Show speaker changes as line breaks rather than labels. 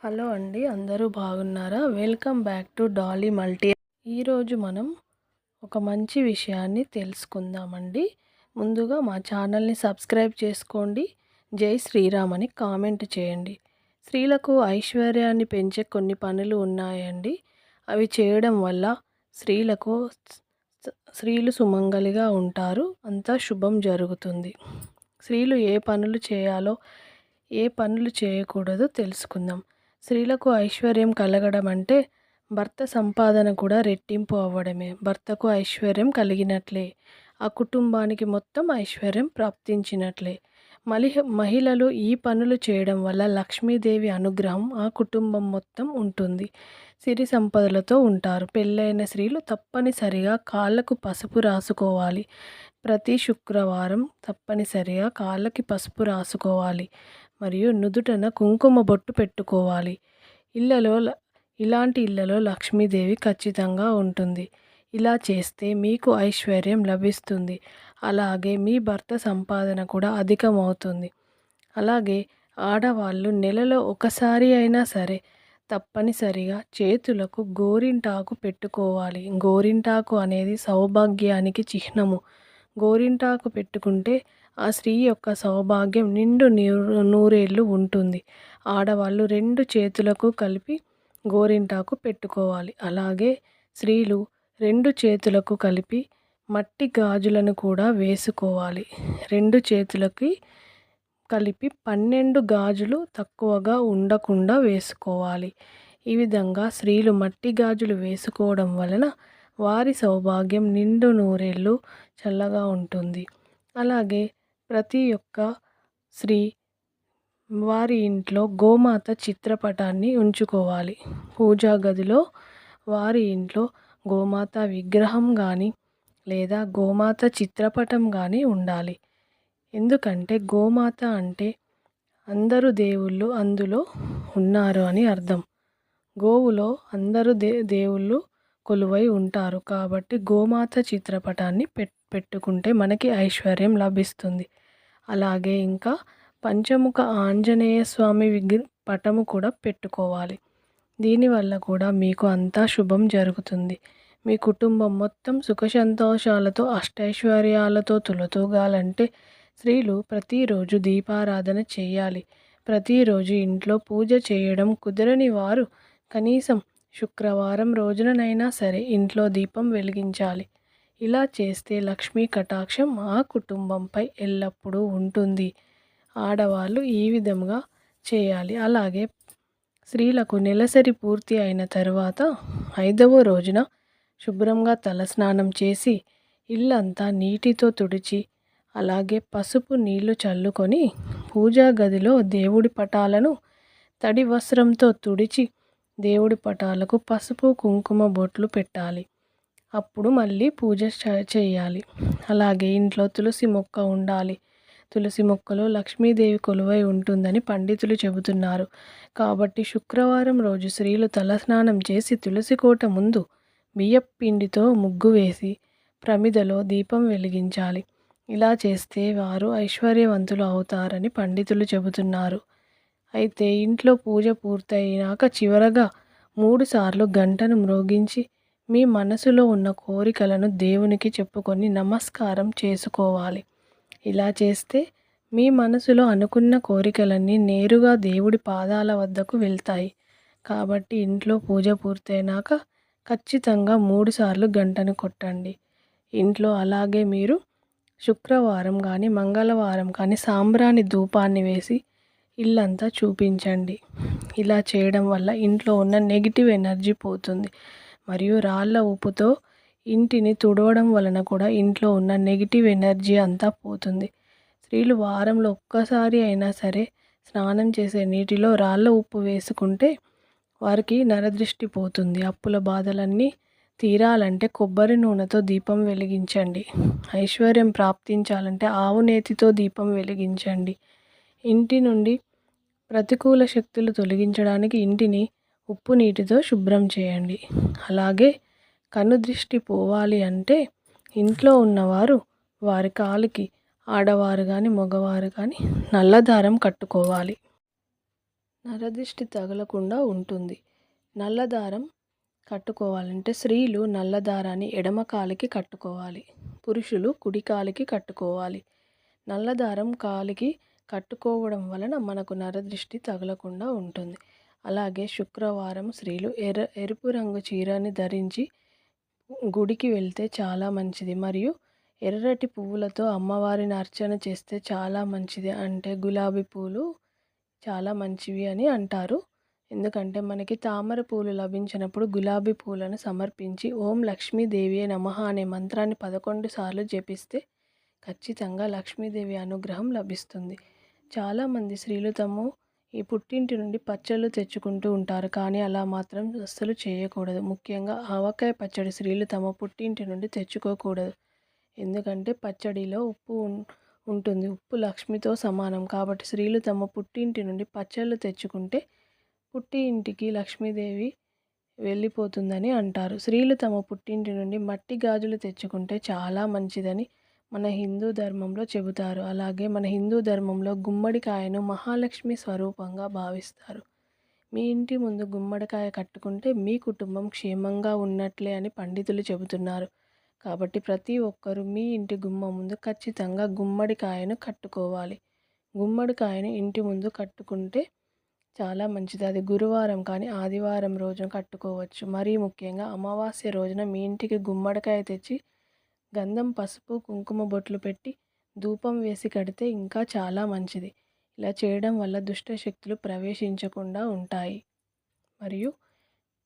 Hello అండి అందరూ బాగున్నారా? Welcome back to Dolly multi ఈరోజు మనం ఒక మంచి విషయాన్ని తెలుసుకుందామండి. ముందుగా మా ఛానల్ని సబ్స్క్రైబ్ చేసుకోండి. జై శ్రీరామ్ అని కామెంట్ చేయండి. స్త్రీలకు ఐశ్వర్యాన్ని పెంచే కొన్ని పనులు ఉన్నాయండి. అవి చేయడం వల్ల స్త్రీలకు స్త్రీలు సుమంగలిగా ఉంటారు. అంతా శుభం జరుగుతుంది. స్త్రీలు ఏ పనులు చేయాలో ఏ పనులు చేయకూడదో తెలుసుకుందాం. స్త్రీలకు ఐశ్వర్యం కలగడం అంటే భర్త సంపాదన కూడా రెట్టింపు అవ్వడమే. భర్తకు ఐశ్వర్యం కలిగినట్లే. ఆ కుటుంబానికి మొత్తం ఐశ్వర్యం ప్రాప్తించినట్లే. మలి మహిళలు ఈ పనులు చేయడం వల్ల లక్ష్మీదేవి అనుగ్రహం ఆ కుటుంబం మొత్తం ఉంటుంది. సిరి సంపదలతో ఉంటారు. పెళ్ళైన స్త్రీలు తప్పనిసరిగా కాళ్ళకు పసుపు రాసుకోవాలి. ప్రతి శుక్రవారం తప్పనిసరిగా కాళ్ళకి పసుపు రాసుకోవాలి. మరియు నుదుటన కుంకుమ బొట్టు పెట్టుకోవాలి. ఇళ్ళలో ఇలాంటి ఇళ్ళలో లక్ష్మీదేవి ఖచ్చితంగా ఉంటుంది. ఇలా చేస్తే మీకు ఐశ్వర్యం లభిస్తుంది. అలాగే మీ భర్త సంపాదన కూడా అధికమవుతుంది. అలాగే ఆడవాళ్ళు నెలలో ఒకసారి అయినా సరే తప్పనిసరిగా చేతులకు గోరింటాకు పెట్టుకోవాలి. గోరింటాకు అనేది సౌభాగ్యానికి చిహ్నము. గోరింటాకు పెట్టుకుంటే ఆ స్త్రీ యొక్క సౌభాగ్యం నిండు నూరేళ్ళు ఉంటుంది. ఆడవాళ్ళు రెండు చేతులకు కలిపి గోరింటాకు పెట్టుకోవాలి. అలాగే స్త్రీలు రెండు చేతులకు కలిపి మట్టి గాజులను కూడా వేసుకోవాలి. రెండు చేతులకి కలిపి పన్నెండు గాజులు తక్కువగా ఉండకుండా వేసుకోవాలి. ఈ విధంగా స్త్రీలు మట్టి గాజులు వేసుకోవడం వలన వారి సౌభాగ్యం నిండు నూరేళ్ళు చల్లగా ఉంటుంది. అలాగే ప్రతి ఒక్క స్త్రీ వారి ఇంట్లో గోమాత చిత్రపటాన్ని ఉంచుకోవాలి. పూజా గదిలో వారి ఇంట్లో గోమాత విగ్రహం కానీ లేదా గోమాత చిత్రపటం కానీ ఉండాలి. ఎందుకంటే గోమాత అంటే అందరు దేవుళ్ళు అందులో ఉన్నారు అని అర్థం. గోవులో అందరు దే దేవుళ్ళు కొలువై ఉంటారు కాబట్టి గోమాత చిత్రపటాన్ని పెట్ పెట్టుకుంటే మనకి ఐశ్వర్యం లభిస్తుంది. అలాగే ఇంకా పంచముఖ ఆంజనేయ స్వామి విగ్ర పటము కూడా పెట్టుకోవాలి. దీనివల్ల కూడా మీకు అంతా శుభం జరుగుతుంది. మీ కుటుంబం మొత్తం సుఖ సంతోషాలతో అష్టైశ్వర్యాలతో తులతూగాలంటే స్త్రీలు ప్రతిరోజు దీపారాధన చేయాలి. ప్రతిరోజు ఇంట్లో పూజ చేయడం కుదరని వారు కనీసం శుక్రవారం రోజుననైనా సరే ఇంట్లో దీపం వెలిగించాలి. ఇలా చేస్తే లక్ష్మీ కటాక్షం ఆ కుటుంబంపై ఎల్లప్పుడూ ఉంటుంది. ఆడవాళ్ళు ఈ విధంగా చేయాలి. అలాగే స్త్రీలకు నెలసరి పూర్తి అయిన తర్వాత ఐదవ రోజున శుభ్రంగా తలస్నానం చేసి ఇల్లంతా నీటితో తుడిచి అలాగే పసుపు నీళ్ళు చల్లుకొని పూజా గదిలో దేవుడి పటాలను తడి వస్త్రంతో తుడిచి దేవుడి పటాలకు పసుపు కుంకుమ బొట్లు పెట్టాలి. అప్పుడు మళ్ళీ పూజ చేయాలి. అలాగే ఇంట్లో తులసి మొక్క ఉండాలి. తులసి మొక్కలో లక్ష్మీదేవి కొలువై ఉంటుందని పండితులు చెబుతున్నారు. కాబట్టి శుక్రవారం రోజు స్త్రీలు తలస్నానం చేసి తులసి కోట ముందు బియ్యపిండితో ముగ్గు వేసి ప్రమిదలో దీపం వెలిగించాలి. ఇలా చేస్తే వారు ఐశ్వర్యవంతులు అవుతారని పండితులు చెబుతున్నారు. అయితే ఇంట్లో పూజ పూర్తయినాక చివరగా మూడుసార్లు గంటను మ్రోగించి మీ మనసులో ఉన్న కోరికలను దేవునికి చెప్పుకొని నమస్కారం చేసుకోవాలి. ఇలా చేస్తే మీ మనసులో అనుకున్న కోరికలన్నీ నేరుగా దేవుడి పాదాల వద్దకు వెళ్తాయి. కాబట్టి ఇంట్లో పూజ పూర్తయినాక ఖచ్చితంగా మూడుసార్లు గంటను కొట్టండి. ఇంట్లో అలాగే మీరు శుక్రవారం కానీ మంగళవారం కానీ సాంబ్రాణి ధూపాన్ని వేసి ఇల్లంతా చూపించండి. ఇలా చేయడం వల్ల ఇంట్లో ఉన్న నెగిటివ్ ఎనర్జీ పోతుంది. మరియు రాళ్ళ ఉప్పుతో ఇంటిని తుడవడం వలన కూడా ఇంట్లో ఉన్న నెగిటివ్ ఎనర్జీ అంతా పోతుంది. స్త్రీలు వారంలో ఒక్కసారి అయినా సరే స్నానం చేసే నీటిలో రాళ్ళ ఉప్పు వేసుకుంటే వారికి నరదృష్టి పోతుంది. అప్పుల బాధలన్నీ తీరాలంటే కొబ్బరి నూనెతో దీపం వెలిగించండి. ఐశ్వర్యం ప్రాప్తించాలంటే ఆవు నేతితో దీపం వెలిగించండి. ఇంటి నుండి ప్రతికూల శక్తులు తొలగించడానికి ఇంటిని ఉప్పు నీటితో శుభ్రం చేయండి. అలాగే కనుదృష్టి పోవాలి అంటే ఇంట్లో ఉన్నవారు వారి కాలికి ఆడవారు కానీ మగవారు కానీ నల్లదారం కట్టుకోవాలి. నరదృష్టి తగలకుండా ఉంటుంది. నల్ల దారం కట్టుకోవాలంటే స్త్రీలు నల్ల దారాన్ని ఎడమ కాలికి కట్టుకోవాలి. పురుషులు కుడి కాలికి కట్టుకోవాలి. నల్ల దారం కాలికి కట్టుకోవడం వలన మనకు నరదృష్టి తగలకుండా ఉంటుంది. అలాగే శుక్రవారం స్త్రీలు ఎర్ర ఎరుపు రంగు చీరని ధరించి గుడికి వెళ్తే చాలా మంచిది. మరియు ఎర్రటి పువ్వులతో అమ్మవారిని అర్చన చేస్తే చాలా మంచిది. అంటే గులాబీ పూలు చాలా మంచివి అని అంటారు. ఎందుకంటే మనకి తామర పూలు లభించినప్పుడు గులాబీ పూలను సమర్పించి ఓం లక్ష్మీదేవి నమః అనే మంత్రాన్ని పదకొండు సార్లు జపిస్తే ఖచ్చితంగా లక్ష్మీదేవి అనుగ్రహం లభిస్తుంది. చాలామంది స్త్రీలు తమ ఈ పుట్టింటి నుండి పచ్చళ్ళు తెచ్చుకుంటూ ఉంటారు. కానీ అలా మాత్రం అస్సలు చేయకూడదు. ముఖ్యంగా ఆవకాయ పచ్చడి స్త్రీలు తమ పుట్టింటి నుండి తెచ్చుకోకూడదు. ఎందుకంటే పచ్చడిలో ఉప్పు ఉంటుంది. ఉప్పు లక్ష్మితో సమానం. కాబట్టి స్త్రీలు తమ పుట్టింటి నుండి పచ్చళ్ళు తెచ్చుకుంటే పుట్టి ఇంటికి లక్ష్మీదేవి వెళ్ళిపోతుందని అంటారు. స్త్రీలు తమ పుట్టింటి నుండి మట్టి గాజులు తెచ్చుకుంటే చాలా మంచిదని మన హిందూ ధర్మంలో చెబుతారు. అలాగే మన హిందూ ధర్మంలో గుమ్మడికాయను మహాలక్ష్మి స్వరూపంగా భావిస్తారు. మీ ఇంటి ముందు గుమ్మడికాయ కట్టుకుంటే మీ కుటుంబం క్షేమంగా ఉన్నట్లే అని పండితులు చెబుతున్నారు. కాబట్టి ప్రతి ఒక్కరూ మీ ఇంటి గుమ్మం ముందు ఖచ్చితంగా గుమ్మడికాయను కట్టుకోవాలి. గుమ్మడికాయను ఇంటి ముందు కట్టుకుంటే చాలా మంచిది. అది గురువారం కానీ ఆదివారం రోజున కట్టుకోవచ్చు. మరీ ముఖ్యంగా అమావాస్య రోజున మీ ఇంటికి గుమ్మడికాయ తెచ్చి గంధం పసుపు కుంకుమ బొట్లు పెట్టి ధూపం వేసి కడితే ఇంకా చాలా మంచిది. ఇలా చేయడం వల్ల దుష్ట శక్తులు ప్రవేశించకుండా ఉంటాయి. మరియు